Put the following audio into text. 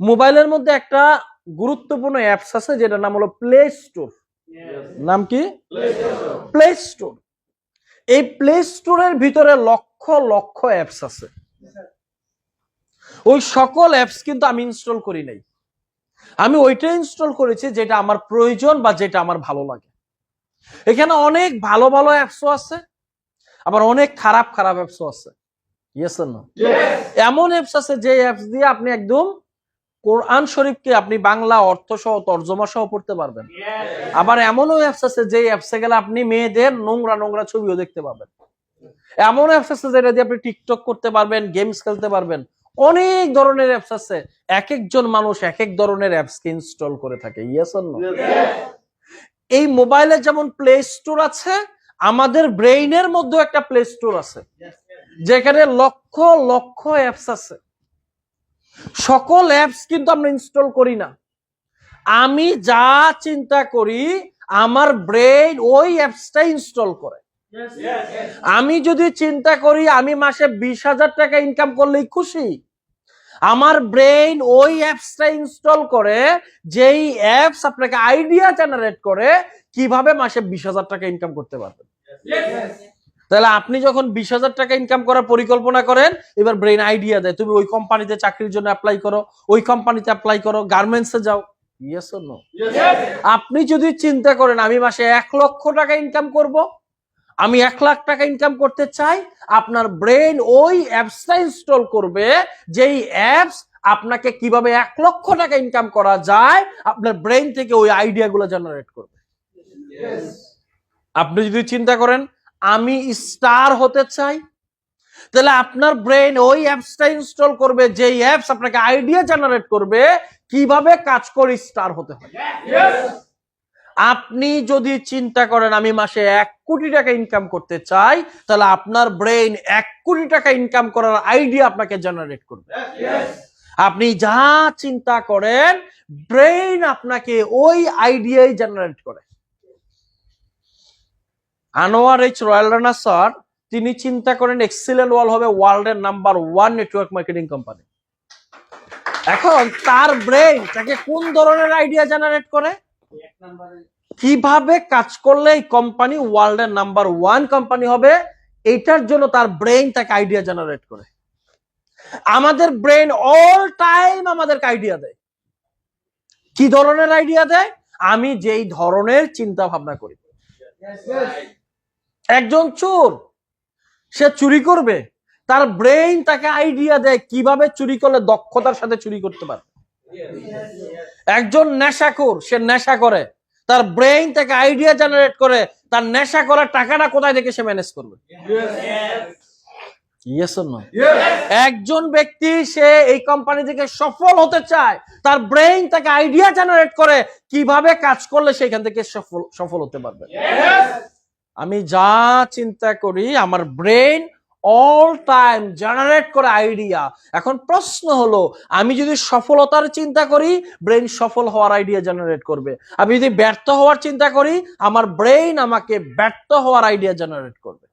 মোবাইলের মধ্যে একটা গুরুত্বপূর্ণ অ্যাপস আছে যেটার নাম হলো প্লে স্টোর নাম কি? প্লে স্টোর এই প্লে স্টোরের ভিতরে লক্ষ লক্ষ অ্যাপস আছে। ওই সকল অ্যাপস কিন্তু আমি ইনস্টল করি নাই। আমি ওইটা ইনস্টল করেছি যেটা আমার প্রয়োজন বা যেটা আমার ভালো লাগে। এখানে অনেক ভালো ভালো অ্যাপসও আছে আবার অনেক খারাপ খারাপ অ্যাপসও আছে। ইয়েস না এমন অ্যাপস আছে যে অ্যাপস দিয়ে আপনি একদম কোরআন শরীফকে আপনি বাংলা অর্থ সহ তর্জমা সহ পড়তে পারবেন। আবার এমনও অ্যাপস আছে যে অ্যাপসে গেলে আপনি মেয়েদের নোংরা নোংরা ছবিও দেখতে পাবেন। এমন অ্যাপস আছে, যেটা দিয়ে আপনি টিকটক করতে পারবেন গেমস খেলতে পারবেন। অনেক ধরনের অ্যাপস আছে। এক একজন মানুষ এক এক ধরনের অ্যাপসকে ইনস্টল করে থাকে। ইয়েস এই মোবাইলে যেমন প্লে স্টোর আছে, আমাদের ব্রেইনের মধ্যে একটা প্লে স্টোর আছে। যেখানে লক্ষ লক্ষ অ্যাপস আছে। সকল অ্যাপস কিন্তু আমরা ইনস্টল করি না। আমি যা চিন্তা করি আমার ব্রেন ওই অ্যাপসটা ইনস্টল করে। আমি যদি চিন্তা করি আমি মাসে বিশ হাজার টাকা ইনকাম করলেই খুশি। আমার ব্রেন ওই অ্যাপসটা ইনস্টল করে যেই অ্যাপস আপনাকে আইডিয়া জেনারেট করে কীভাবে মাসে বিশ হাজার টাকা ইনকাম করতে পারবেন। তাহলে আপনি যখন বিশ হাজার টাকা ইনকাম করার পরিকল্পনা করেন এবার ব্রেন আইডিয়া দেয় তুমি ওই কোম্পানিতে চাকরির জন্য অ্যাপ্লাই করো ওই কোম্পানিতে অ্যাপ্লাই করো গার্মেন্টসে যাও। ইয়েস নো আপনি যদি চিন্তা করেন আমি মাসে এক লক্ষ টাকা ইনকাম করব আমি এক লাখ টাকা ইনকাম করতে চাই আপনার ব্রেন ওই অ্যাপসটা ইনস্টল করবে যেই অ্যাপস আপনাকে কীভাবে এক লক্ষ টাকা ইনকাম করা যায় আপনার ব্রেন থেকে ওই আইডিয়াগুলো জেনারেট করবে। আপনি যদি চিন্তা করেন আমি স্টার হতে চাই, তাহলে আপনার ব্রেন ওই অ্যাপসটা ইনস্টল করবে, যেই অ্যাপস আপনাকে আইডিয়া জেনারেট করবে, কীভাবে কাজ করে স্টার হতে হয়। আপনি যদি চিন্তা করেন, আমি মাসে এক কোটি টাকা ইনকাম করতে চাই, তাহলে আপনার ব্রেন এক কোটি টাকা ইনকাম করার আইডিয়া আপনাকে জেনারেট করবে। আপনি যা চিন্তা করেন ব্রেন আপনাকে ওই আইডিয়াই জেনারেট করে। Anwar H royal Rana sir, তিনি চিন্তা করেন এক্সিলেন্ট ওয়াল হবে ওয়ার্ল্ডের number one network marketing company. এখন তার ব্রেন তাকে কোন ধরনের আইডিয়া জেনারেট করে? কীভাবে কাজ করলে এই কোম্পানি ওয়ার্ল্ডের নাম্বার ওয়ান কোম্পানি হবে, এটার জন্য তার ব্রেন তাকে আইডিয়া জেনারেট করে। আমাদের ব্রেন অল টাইম আমাদেরকে আইডিয়া দেয়। কি ধরনের আইডিয়া দেয়? আমি যেই ধরনের চিন্তা ভাবনা করি। একজন চোর, সে চুরি করবে। তার ব্রেইন তাকে আইডিয়া দেয় কীভাবে চুরি করলে দক্ষতার সাথে চুরি করতে পারবে একজন নেশাখোর, সে নেশা করে। তার ব্রেইন তাকে আইডিয়া জেনারেট করে, তার নেশা করার টাকাটা কোথায় থেকে সে ম্যানেজ করবে? একজন ব্যক্তি, সে এই কোম্পানি থেকে সফল হতে চায়, তার ব্রেইন তাকে আইডিয়া জেনারেট করে কীভাবে কাজ করলে সেখান থেকে সফল সফল হতে পারবে। আমি যা চিন্তা করি, আমার ব্রেন অল টাইম জেনারেট করে আইডিয়া এখন প্রশ্ন হলো, আমি যদি সফলতার চিন্তা করি ব্রেন সফল হওয়ার আইডিয়া জেনারেট করবে। আমি যদি ব্যর্থ হওয়ার চিন্তা করি, আমার ব্রেন আমাকে ব্যর্থ হওয়ার আইডিয়া জেনারেট করবে।